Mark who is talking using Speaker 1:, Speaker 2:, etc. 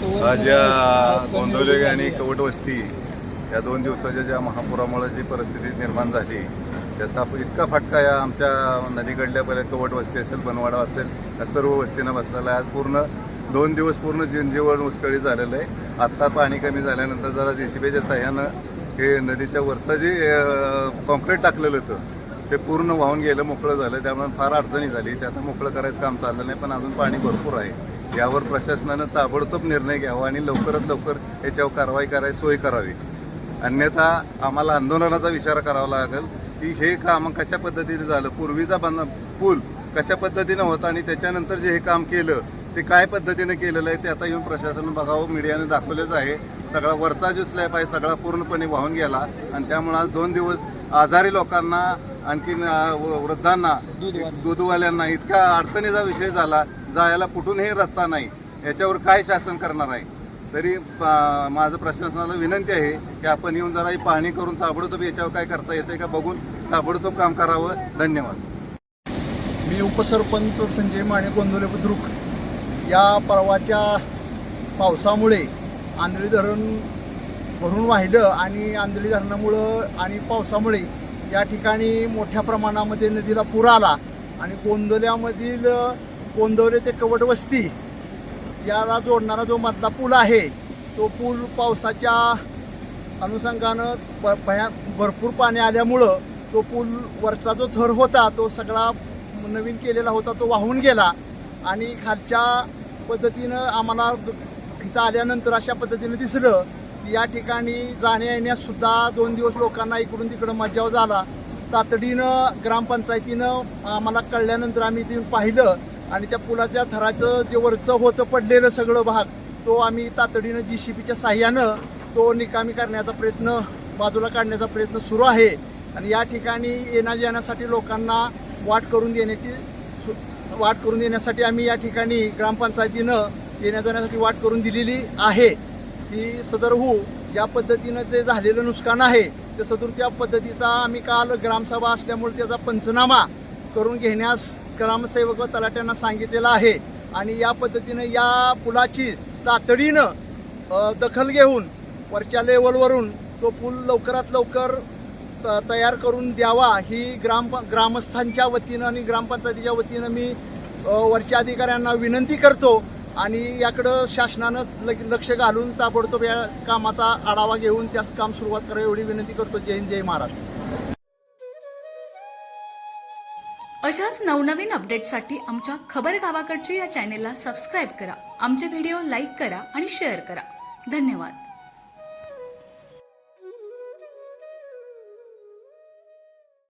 Speaker 1: आज या गोंदवले आणि कवट वस्ती या दोन दिवसाच्या ज्या महापुरामुळे जी परिस्थिती निर्माण झाली त्याचा इतका फटका या आमच्या नदीकडल्या पहिल्या कवट वस्ती असेल बनवाडा असेल या सर्व वस्तीनं बसलेला आहे. आज पूर्ण दोन दिवस पूर्ण जनजीवन उस्कळी झालेलं आहे. आत्ता पाणी कमी झाल्यानंतर जरा जे सी बीच्या सहाय्यानं हे नदीच्या वरचं जे कॉन्क्रीट टाकलेलं होतं ते पूर्ण वाहून गेलं मोकळं झालं. त्यामुळे फार अडचणी झाली. ते आता मोकळं करायचं काम चाललं नाही पण अजून पाणी भरपूर आहे. यावर प्रशासनानं ताबडतोब निर्णय घ्यावा आणि लवकरात लवकर याच्यावर कारवाई करायची सोय करावी. अन्यथा आम्हाला आंदोलनाचा विचार करावा लागेल की हे काम कशा पद्धतीने झालं पूर्वीचा बांध पूल कशा पद्धतीनं होता आणि त्याच्यानंतर जे हे काम केलं ते काय पद्धतीने केलेलं आहे ते आता येऊन प्रशासन बघावं मीडियाने दाखवलंच आहे. सगळा वरचा जो स्लॅब आहे सगळा पूर्णपणे वाहून गेला आणि त्यामुळे आज दोन दिवस आजारी लोकांना आणखीन व- वृद्धांना दूधवाल्यांना इतका अडचणीचा विषय झाला जायला कुठूनही रस्ता नाही. याच्यावर काय शासन करणार आहे? तरी माझं प्रशासनाला विनंती आहे की आपण येऊन जरा पाहणी करून ताबडतोब याच्यावर काय करता येते का बघून ताबडतोब काम करावं. धन्यवाद.
Speaker 2: मी उपसरपंच संजय माने गोंदवले बुद्रुक. या परवाच्या पावसामुळे आंधळी धरण भरून वाहिलं आणि आंधळी धरणामुळं आणि पावसामुळे या ठिकाणी मोठ्या प्रमाणामध्ये नदीला पूर आला आणि गोंदवल्यामधील गोंदवले ते कवट वस्ती याला जोडणारा जो मधला पूल आहे तो पूल पावसाच्या अनुषंगानं ब भया भरपूर पाणी आल्यामुळं तो पूल वरचा जो थर होता तो सगळा नवीन केलेला होता तो वाहून गेला. आणि खालच्या पद्धतीनं आम्हाला इथं आल्यानंतर अशा पद्धतीनं दिसलं या ठिकाणी जाण्या दोन दिवस लोकांना इकडून तिकडं मज्जाव झाला. तातडीनं ग्रामपंचायतीनं आम्हाला कळल्यानंतर आम्ही ते पाहिलं आणि त्या पुलाच्या थराचं जे वरचं होतं पडलेलं सगळं भाग तो आम्ही तातडीनं जी सी बीच्या साह्यानं तो निकामी करण्याचा प्रयत्न बाजूला काढण्याचा प्रयत्न सुरू आहे. आणि या ठिकाणी येण्या जाण्यासाठी लोकांना वाट करून देण्याची सु- वाट करून देण्यासाठी आम्ही या ठिकाणी ग्रामपंचायतीनं येण्या जाण्यासाठी वाट करून दिलेली आहे. की सदरहू हो, या पद्धतीनं जे झालेलं नुकसान आहे ते सदर त्या पद्धतीचा आम्ही काल ग्रामसभा असल्यामुळे त्याचा पंचनामा करून घेण्यास ग्रामसेवक व तलाट्यांना सांगितलेलं आहे. आणि या पद्धतीनं या पुलाची तातडीनं दखल घेऊन वरच्या लेवलवरून तो पूल लवकरात लवकर त- तयार करून द्यावा. ही ग्राम ग्रामस्थांच्या वतीनं आणि ग्रामपंचायतीच्या वतीनं मी वरच्या अधिकाऱ्यांना विनंती करतो आणि याकडं शासनानं लग- लक्ष घालून ताबडतोब या कामाचा आढावा घेऊन त्या काम सुरुवात करावी एवढी विनंती करतो. जय हिंद जय महाराष्ट्र.
Speaker 3: अशाच नवनवीन अपडेटसाठी आमच्या खबर गावाकडची या चॅनेलला सबस्क्राईब करा. आमचे व्हिडिओ लाईक करा आणि शेअर करा. धन्यवाद.